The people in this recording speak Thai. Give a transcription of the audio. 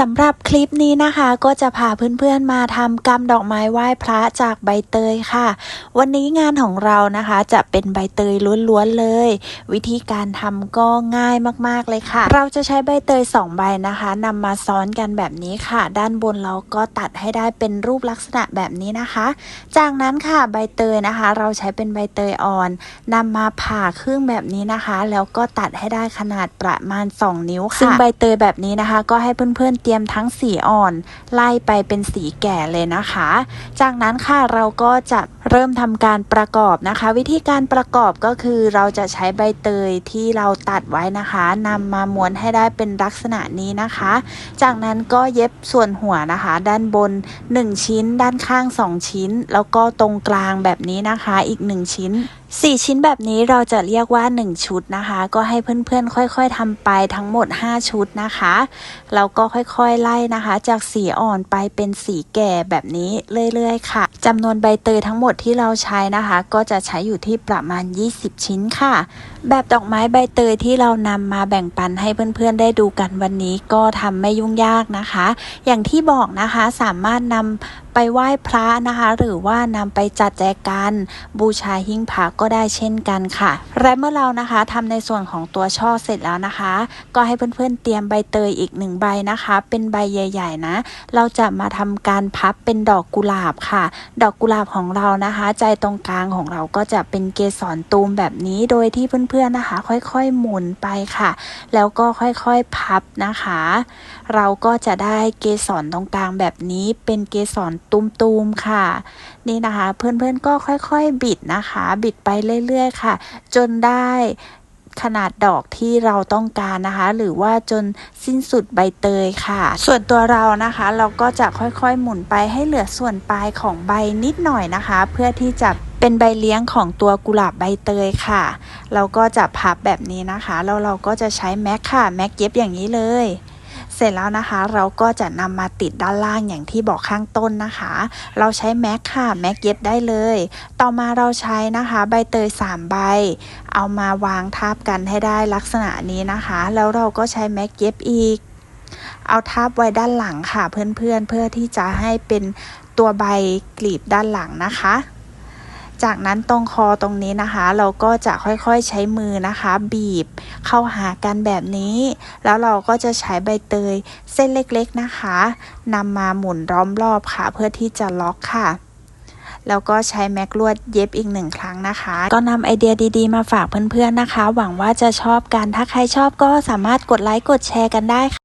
สำหรับคลิปนี้นะคะก็จะพาเพื่อนๆมาทำกำดอกไม้ไหว้พระจากใบเตยค่ะ วันนี้งานของเรานะคะจะเป็นใบเตยล้วนๆเลย วิธีการทำก็ง่ายมากๆเลยค่ะ เราจะใช้ใบเตย2ใบนะคะนำมาซ้อนกันแบบนี้ค่ะ ด้านบนเราก็ตัดให้ได้เป็นรูปลักษณะแบบนี้นะคะ จากนั้นค่ะใบเตยนะคะ เราใช้เป็นใบเตยอ่อนนำมาผ่าครึ่งแบบนี้นะคะ แล้วก็ตัดให้ได้ขนาดประมาณ 2 นิ้วค่ะซึ่งใบเตยแบบนี้นะคะ ก็ให้เพื่อนๆเตรียมทั้งสีอ่อน ไล่ไปเป็นสีแก่เลยนะคะ จากนั้นค่ะเราก็จะเริ่มทำการประกอบนะคะ วิธีการประกอบก็คือเราจะใช้ใบเตยที่เราตัดไว้นะคะนำมาม้วนให้ได้เป็นลักษณะนี้นะคะ จากนั้นก็เย็บส่วนหัวนะคะ ด้านบน 1 ชิ้น ด้านข้าง 2 ชิ้น แล้วก็ตรงกลางแบบนี้นะคะ อีก 1 ชิ้น 4ชิ้นแบบนี้เราจะเรียกว่า 1 ชุดนะคะ ก็ให้เพื่อนๆ ค่อยๆทำไปทั้งหมด 5 ชุดนะคะแล้วก็ค่อยๆไล่นะคะ จากสีอ่อนไปเป็นสีแก่แบบนี้เรื่อยๆ ค่ะจำนวนใบเตยทั้งหมดที่เราใช้นะคะ ก็จะใช้อยู่ที่ประมาณ 20 ชิ้นค่ะ แบบดอกไม้ใบเตยที่เรานำมาแบ่งปันให้เพื่อนๆ ได้ดูกันวันนี้ก็ทำไม่ยุ่งยากนะคะ อย่างที่บอกนะคะสามารถนำไปไหว้พระนะคะ หรือว่านำไปจัดแจกันบูชาหิ้งพระก็ได้เช่นกันค่ะ และเมื่อเรานะคะทำในส่วนของตัวช่อเสร็จแล้วนะคะ ก็ให้เพื่อนๆเตรียมใบเตยอีกหนึ่งใบนะคะ เป็นใบใหญ่ ๆ นะ เราจะมาทำการพับเป็นดอกกุหลาบค่ะ ดอกกุหลาบของเรานะคะ ใจตรงกลางของเราก็จะเป็นเกสรตูมแบบนี้โดยที่เพื่อนๆนะคะ ค่อยๆหมุนไปค่ะ แล้วก็ค่อยๆพับนะคะ เราก็จะได้เกสรตรงกลางแบบนี้เป็นเกสรตูมๆค่ะ นี่นะคะ เพื่อนๆก็ค่อยๆบิดนะคะ บิดไปเรื่อยๆ ค่ะ จนได้ขนาดดอกที่เราต้องการนะคะ หรือว่าจนสิ้นสุดใบเตยค่ะ ส่วนตัวเรานะคะ เราก็จะค่อยๆหมุนไปให้เหลือส่วนปลายของใบนิดหน่อยนะคะ เพื่อที่จะเป็นใบเลี้ยงของตัวกุหลาบใบเตยค่ะ เราก็จะพับแบบนี้นะคะ แล้วเราก็จะใช้แม็กค่ะ แม็กเย็บอย่างนี้เลย เสร็จแล้วนะคะ เราก็จะนำมาติดด้านล่างอย่างที่บอกข้างต้นนะคะ เราใช้แม็กค่ะแม็กเย็บได้เลย ต่อมาเราใช้นะคะ ใบเตย3ใบ เอามาวางทับกันให้ได้ลักษณะนี้นะคะ แล้วเราก็ใช้แม็กเย็บอีก เอาทับไว้ด้านหลังค่ะเพื่อนๆเพื่อที่จะให้เป็นตัวใบกลีบด้านหลังนะคะ จากนั้นตรงคอตรงนี้นะคะ เราก็จะค่อยๆใช้มือนะคะ บีบเข้าหากันแบบนี้ แล้วเราก็จะใช้ใบเตยเส้นเล็กๆนะคะนำมาหมุนล้อมรอบค่ะ เพื่อที่จะล็อกค่ะแล้วก็ใช้แม็กลวดเย็บอีกหนึ่งครั้งนะคะ ก็นำไอเดียดีๆ มาฝากเพื่อนๆนะคะ หวังว่าจะชอบกัน ถ้าใครชอบก็สามารถกดไลค์กดแชร์กันได้ค่ะ